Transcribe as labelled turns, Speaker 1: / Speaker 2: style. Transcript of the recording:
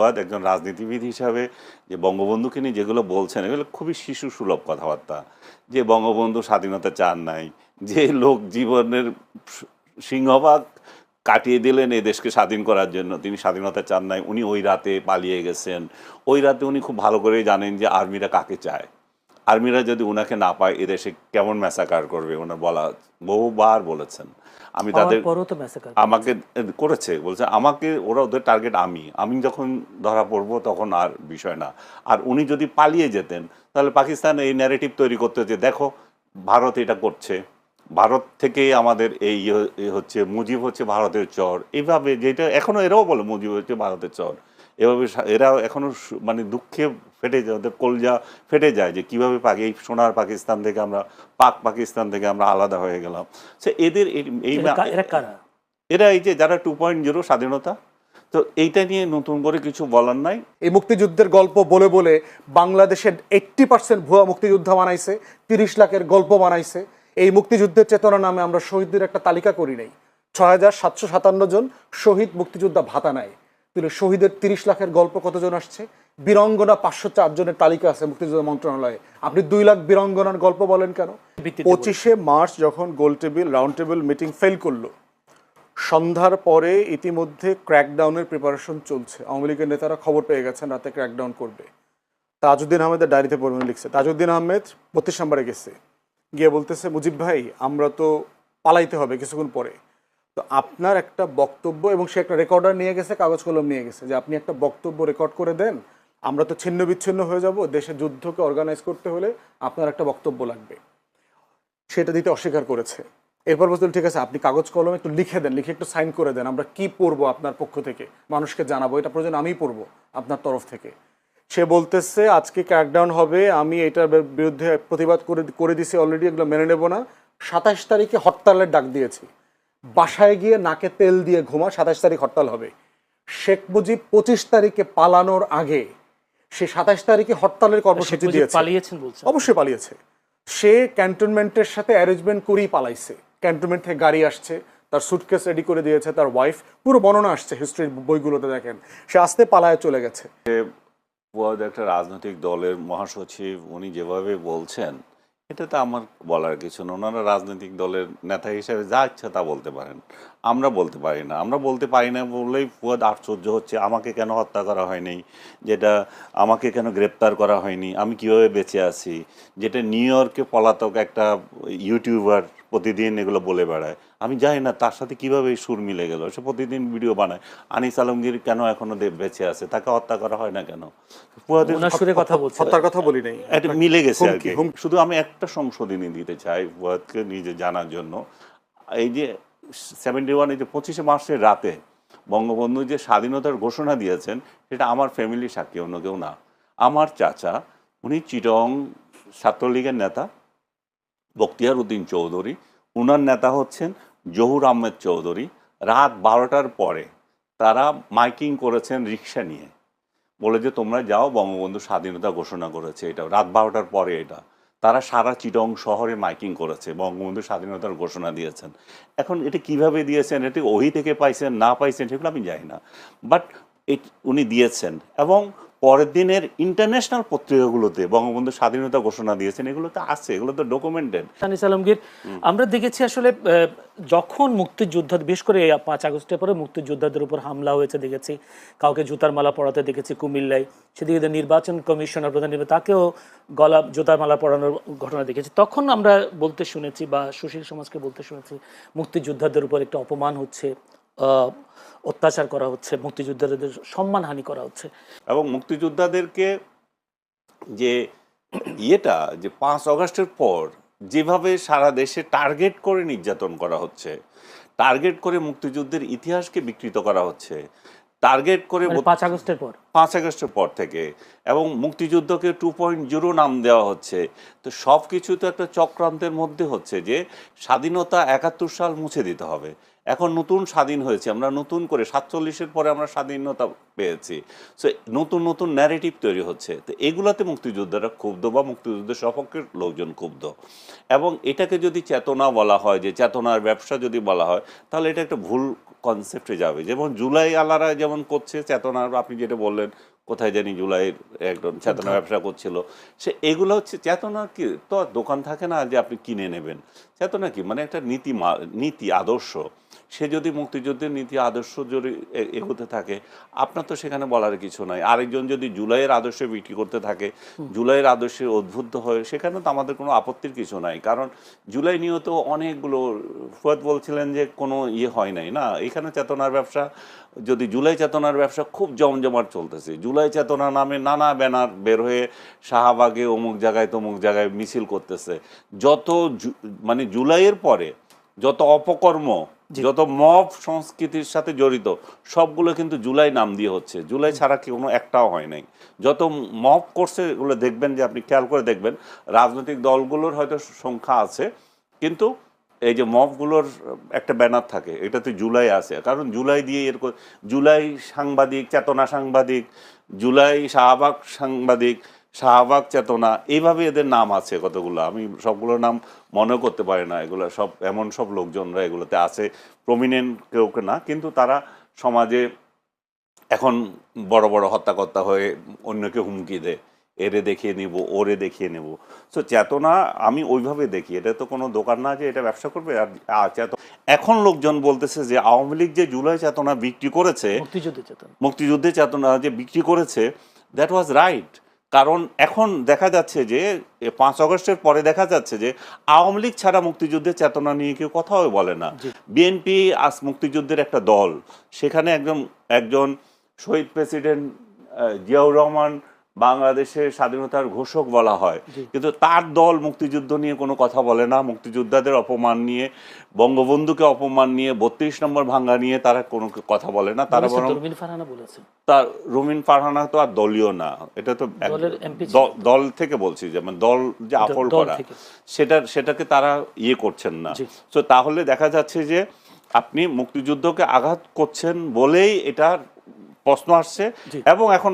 Speaker 1: ফুয়াদ একজন রাজনীতিবিদ হিসাবে যে বঙ্গবন্ধুকে নিয়ে যেগুলো বলছেন, এগুলো খুবই শিশু সুলভ কথাবার্তা। যে বঙ্গবন্ধু স্বাধীনতা চান নাই, যে লোক জীবনের সিংহভাগ কাটিয়ে দিলেন এই দেশকে স্বাধীন করার জন্য, তিনি স্বাধীনতা চান নাই, উনি ওই রাতে পালিয়ে গেছেন। ওই রাতে উনি খুব ভালো করেই জানেন যে আর্মিরা কাকে চায়। আর্মিরা যদি উনাকে না পায় এদেশে কেমন ম্যাসাকার করবে? ওনার বলা বহুবার বলেছেন। আমি তাদের আমাকে করেছে বলছে আমাকে ওরা ওদের টার্গেট আমি। আমি যখন ধরা পড়ব তখন আর বিষয় না। আর উনি যদি পালিয়ে যেতেন তাহলে পাকিস্তান এই ন্যারেটিভ তৈরি করতে যে দেখো ভারত এটা করছে। ভারত থেকেই আমাদের এই ইয়ে- হচ্ছে মুজিব হচ্ছে ভারতের চর। এইভাবে যেটা এখনও এরাও বলে মুজিব হচ্ছে ভারতের চর। এভাবে এরা এখনও মানে দুঃখে ফেটে যায় ওদের কলজা ফেটে যায় যে কীভাবে পাকি এই সোনার পাকিস্তান থেকে আমরা পাক পাকিস্তান থেকে আমরা আলাদা হয়ে গেলাম। সে এদের এই- এই
Speaker 2: এরা এরা
Speaker 1: এরা এই যে যারা টু পয়েন্ট জিরো স্বাধীনতা তো এইটা নিয়ে নতুন করে কিছু বলার নাই।
Speaker 3: এই মুক্তিযুদ্ধের গল্প বলে বলে বাংলাদেশের এইট্টি পার্সেন্ট ভুয়া মুক্তিযোদ্ধা বানাইছে তিরিশ লাখের গল্প বানাইছে। এই মুক্তিযুদ্ধের চেতনা নামে আমরা শহীদদের একটা তালিকা করি নাই। ছয় হাজার সাতশো সাতান্ন জন শহীদ মুক্তিযোদ্ধা ভাতা নেয় তাহলে শহীদের তিরিশ লাখের গল্প কতজন আসছে? বীরঙ্গনা পাঁচশো চার জনের তালিকা আছে মুক্তিযুদ্ধ মন্ত্রণালয়ে। আপনি দুই লাখ বীরঙ্গনার গল্প বলেন কেন? পঁচিশে মার্চ যখন গোল table round table meeting fail করল সন্ধ্যার পরে ইতিমধ্যে ক্র্যাকডাউনের প্রিপারেশন চলছে। আওয়ামী লীগের নেতারা খবর পেয়ে গেছেন রাতে ক্র্যাকডাউন করবে। তাজউদ্দিন আহমেদের ডায়েরিতে পড়বেন লিখছে তাজউদ্দিন আহমেদ বত্রিশ নম্বরে গেছে। গিয়ে বলতেছে মুজিব ভাই আমরা তো পালাইতে হবে কিছুক্ষণ পরে। তো আপনার একটা বক্তব্য এবং সে একটা রেকর্ডার নিয়ে গেছে, কাগজ কলম নিয়ে গেছে, যে আপনি একটা বক্তব্য রেকর্ড করে দেন, আমরা তো ছিন্ন বিচ্ছিন্ন হয়ে যাব, দেশে যুদ্ধকে অর্গানাইজ করতে হলে আপনার একটা বক্তব্য লাগবে। সেটা দিতে অস্বীকার করেছে। এরপর বলতেন ঠিক আছে, আপনি কাগজ কলম একটু লিখে দেন, লিখে একটু সাইন করে দেন, আমরা কি পড়ব আপনার পক্ষ থেকে? মানুষকে জানাব, এটা প্রয়োজন আমি পড়ব আপনার তরফ থেকে। সে বলতেছে, আজকে ক্র্যাকডাউন হবে, আমি এটার বিরুদ্ধে প্রতিবাদ করে করে দিছি অলরেডি এগুলো মেনে নেব না। সাতাশ তারিখে হরতালের ডাক দিয়েছি। বাসায় গিয়ে নাকে তেল দিয়ে ঘুমা সাতাশ তারিখ হরতাল হবে। শেখ মুজিব পঁচিশ তারিখে পালানোর আগে সে সাতাশ তারিখে হরতালের কর্মসূচি দিয়েছে।
Speaker 2: পালিয়েছেন বলছেন।
Speaker 3: অবশ্যই পালিয়েছে। সে ক্যান্টনমেন্টের সাথে অ্যারেঞ্জমেন্ট করেই পালাইছে। ক্যান্টনমেন্ট থেকে গাড়ি আসছে তার সুটকেস রেডি করে দিয়েছে তার ওয়াইফ পুরো বর্ণনা আসছে হিস্ট্রির বইগুলোতে দেখেন। সে আসতে পালায় চলে গেছে।
Speaker 1: একটা রাজনৈতিক দলের মহাসচিব উনি যেভাবে বলছেন এটা তো আমার বলার কিছু না। ওনারা রাজনৈতিক দলের নেতা হিসেবে যা ইচ্ছা তা বলতে পারেন। আমরা বলতে পারি না। আমরা বলতে পারি না বলেই ফুয়াদ আশ্চর্য হচ্ছে, আমাকে কেন হত্যা করা হয়নি? যেটা আমাকে কেন গ্রেপ্তার করা হয়নি? আমি কীভাবে বেঁচে আছি? যেটা নিউ ইয়র্কে পলাতক একটা ইউটিউবার প্রতিদিন এগুলো বলে বেড়ায়। আমি জানি না তার সাথে কীভাবে এই সুর মিলে গেল। সে প্রতিদিন ভিডিও বানায়। আনিস আলমগীর কেন এখনও দে- বেঁচে আছে? তাকে হত্যা করা হয় না কেন?
Speaker 2: সুরে কথা বলছে।
Speaker 3: হত্যার কথা বলি নাই।
Speaker 1: এটা মিলে গেছে আর কি। শুধু আমি একটা সংশোধনী দিতে চাই ফুয়াদকে নিজে জানার জন্য। এই যে সেভেন্টি ওয়ান এই যে পঁচিশে মার্চের রাতে বঙ্গবন্ধু যে স্বাধীনতার ঘোষণা দিয়েছেন সেটা আমার ফ্যামিলি সাক্ষী অন্য কেউ না। আমার চাচা উনি চিটং ছাত্রলীগের নেতা বক্তিয়ার উদ্দিন চৌধুরী। উনার নেতা হচ্ছেন জহুর আহমেদ চৌধুরী রাত বারোটার পরে তারা মাইকিং করেছেন রিক্সা নিয়ে। বলে যে, তোমরা যাও, বঙ্গবন্ধু স্বাধীনতা ঘোষণা করেছে। এটা রাত বারোটার পরে এটা। তারা সারা চিটং শহরে মাইকিং করেছে, বঙ্গবন্ধু স্বাধীনতার ঘোষণা দিয়েছেন। এখন এটা কীভাবে দিয়েছেন, এটি ওহি থেকে পাইছেন, না পাইছেন, সেগুলো আমি জানি না। বাট উনি দিয়েছেন এবং পরের দিনের ইন্টারন্যাশনাল পত্রিকাগুলোতে বঙ্গবন্ধু স্বাধীনতা ঘোষণা দিয়েছেন এগুলো তো আছে এগুলো তো ডকুমেন্টেড
Speaker 2: আনিস আলমগীর আমরা দেখেছি আসলে যখন মুক্তিযোদ্ধা বিশেষ করে পাঁচ আগস্টের পরে মুক্তিযোদ্ধাদের উপর হামলা হয়েছে দেখেছি কাউকে জুতার মালা পড়াতে দেখেছি কুমিল্লায় সেদিকে নির্বাচন কমিশনার প্রধান নির্বাচন তাকেও গলা জুতার মালা পরানোর ঘটনা দেখেছি। তখন আমরা বলতে শুনেছি বা সুশীল সমাজকে বলতে শুনেছি মুক্তিযোদ্ধাদের উপর একটা অপমান হচ্ছে অত্যাচার করা হচ্ছে মুক্তিযোদ্ধাদের সম্মানহানি করা হচ্ছে।
Speaker 1: এবং মুক্তিযোদ্ধাদেরকে যে ইয়েটা যে পাঁচ অগস্টের পর যেভাবে সারা দেশে টার্গেট করে নির্যাতন করা হচ্ছে টার্গেট করে মুক্তিযুদ্ধের ইতিহাসকে বিকৃত করা হচ্ছে টার্গেট করে
Speaker 2: মানে পাঁচ আগস্টের পর।
Speaker 1: পাঁচ আগস্টের পর থেকে এবং মুক্তিযুদ্ধকে টু পয়েন্ট জিরো নাম দেওয়া হচ্ছে তো সব কিছু তো একটা চক্রান্তের মধ্যে হচ্ছে যে স্বাধীনতা একাত্তর সাল মুছে দিতে হবে। এখন নতুন স্বাধীন হয়েছে আমরা নতুন করে সাতচল্লিশের পরে আমরা স্বাধীনতা পেয়েছি। সো নতুন নতুন ন্যারেটিভ তৈরি হচ্ছে। তো এগুলাতে মুক্তিযোদ্ধারা ক্ষুব্ধ বা মুক্তিযুদ্ধের সপক্ষের লোকজন ক্ষুব্ধ। এবং এটাকে যদি চেতনা বলা হয় যে চেতনার ব্যবসা যদি বলা হয় তাহলে এটা একটা ভুল কনসেপ্টে যাবে। যেমন জুলাই আলারা যেমন করছে চেতনার আপনি যেটা বললেন কোথায় জানি জুলাইয়ের একজন চেতনা ব্যবসা করছিল। সে এগুলো হচ্ছে চেতনা কি? তো দোকান থাকে না যে আপনি কিনে নেবেন। চেতনা কি? মানে একটা নীতি নীতি আদর্শ। সে যদি মুক্তিযুদ্ধের নীতি আদর্শ যদি এগোতে থাকে আপনার তো সেখানে বলার কিছু নাই। আরেকজন যদি জুলাইয়ের আদর্শে বিক্রি করতে থাকে, জুলাইয়ের আদর্শে উদ্বুদ্ধ হয়ে, সেখানে তো আমাদের কোনো আপত্তির কিছু নাই। কারণ জুলাই নিয়েও তো অনেকগুলো ফুয়াদ বলছিলেন যে কোনো ইয়ে হয় নাই না? এখানে চেতনার ব্যবসা, যদি জুলাই চেতনার ব্যবসা খুব জমজমাট চলতেছে, জুলাই চেতনা নামে নানা ব্যানার বের হয়ে শাহবাগে অমুক জায়গায় তমুক জায়গায় মিছিল করতেছে। যত মানে জুলাইয়ের পরে যত অপকর্ম যত মব সংস্কৃতির সাথে জড়িত, সবগুলো কিন্তু জুলাই নাম দিয়ে হচ্ছে। জুলাই ছাড়া কি কোনো একটাও হয় নাই। যত মব করছে, এগুলো দেখবেন যে আপনি খেয়াল করে দেখবেন, রাজনৈতিক দলগুলোর হয়তো সংখ্যা আছে, কিন্তু এই যে মবগুলোর একটা ব্যানার থাকে, এটাতে জুলাই আছে। কারণ জুলাই দিয়ে এরকম জুলাই সাংবাদিক, চেতনা সাংবাদিক, জুলাই শাহবাগ সাংবাদিক শাহবাগ চেতনা এইভাবে এদের নাম আছে কতগুলো? আমি সবগুলোর নাম মনে করতে পারি না। এগুলো সব এমন সব লোকজনরা এগুলোতে আছে। প্রমিনেন্ট কেউ না কিন্তু তারা সমাজে এখন বড় বড় হত্যাকর্তা হয়ে অন্যকে হুমকি দেয় এরে দেখিয়ে নিব ওরে দেখিয়ে নেব। সো চেতনা আমি ওইভাবে দেখি। এটা তো কোনো দোকান না যে এটা ব্যবসা করবে। আর আর চেত এখন লোকজন বলতেছে যে আওয়ামী লীগ যে জুলাই চেতনা বিক্রি করেছে
Speaker 2: মুক্তিযুদ্ধ চেতনা।
Speaker 1: মুক্তিযুদ্ধের চেতনা যে বিক্রি করেছে দ্যাট ওয়াজ রাইট কারণ এখন দেখা যাচ্ছে যে পাঁচ অগস্টের পরে দেখা যাচ্ছে যে আওয়ামী লীগ ছাড়া মুক্তিযুদ্ধের চেতনা নিয়ে কেউ কথাও বলে না। বিএনপি আজ মুক্তিযুদ্ধের একটা দল। সেখানে একজন একজন শহীদ প্রেসিডেন্ট জিয়াউর রহমান বাংলাদেশের স্বাধীনতার ঘোষক বলা হয়। কিন্তু তার দল মুক্তিযুদ্ধ নিয়ে কোনো কথা বলে না। মুক্তিযোদ্ধাদের অপমান নিয়ে বঙ্গবন্ধুকে অপমান নিয়ে বত্রিশ নম্বর ভাঙ্গা নিয়ে তারা কোনো কথা বলে না। তারা বরং তার রুমিন ফারহানা তো আর দলীয় না। এটা তো দল থেকে বলছি যেমন দল যে আফল করা সেটা সেটাকে তারা ইয়ে করছেন না। তো তাহলে দেখা যাচ্ছে যে আপনি মুক্তিযুদ্ধকে আঘাত করছেন বলেই এটার প্রশ্ন আসছে এবং এখন